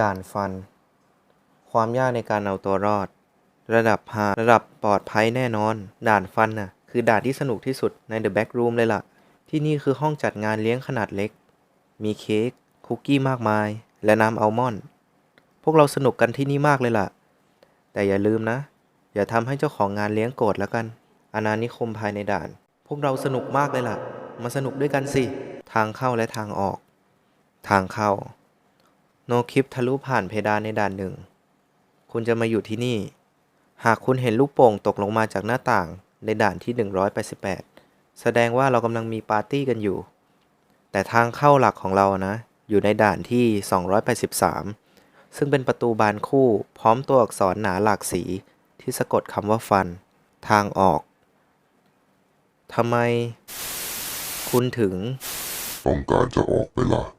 ด่านฟัน ความยากในการเอาตัวรอด ระดับฮาระดับปลอดภัยแน่นอน ด่านฟันน่ะ คือด่านที่สนุกที่สุดใน The Back Room เลยล่ะ ที่นี่คือห้องจัดงานเลี้ยงขนาดเล็ก มีเค้กคุกกี้มากมาย และน้ำอัลมอนด์พวกเราสนุกกันที่นี่มากเลยล่ะ แต่อย่าลืมนะ อย่าทำให้เจ้าของงานเลี้ยงโกรธแล้วกัน อาณานิคมภายในด่าน พวกเราสนุกมากเลยล่ะ มาสนุกด้วยกันสิ ทางเข้าและทางออก ทางเข้า โนคลิปทะลุผ่านเพดานในด่านหนึ่ง คุณจะมาอยู่ที่นี่ หากคุณเห็นลูกโป่งตกลงมาจากหน้าต่างในด่านที่ 188 แสดงว่าเรากำลังมีปาร์ตี้กันอยู่ แต่ทางเข้าหลักของเรานะ อยู่ในด่านที่ 283 ซึ่งเป็นประตูบานคู่พร้อมตัวอักษรหนาหลากสีที่สะกดคำว่าฟัน ทางออกทำไม คุณถึง ต้องการจะออกไปล่ะ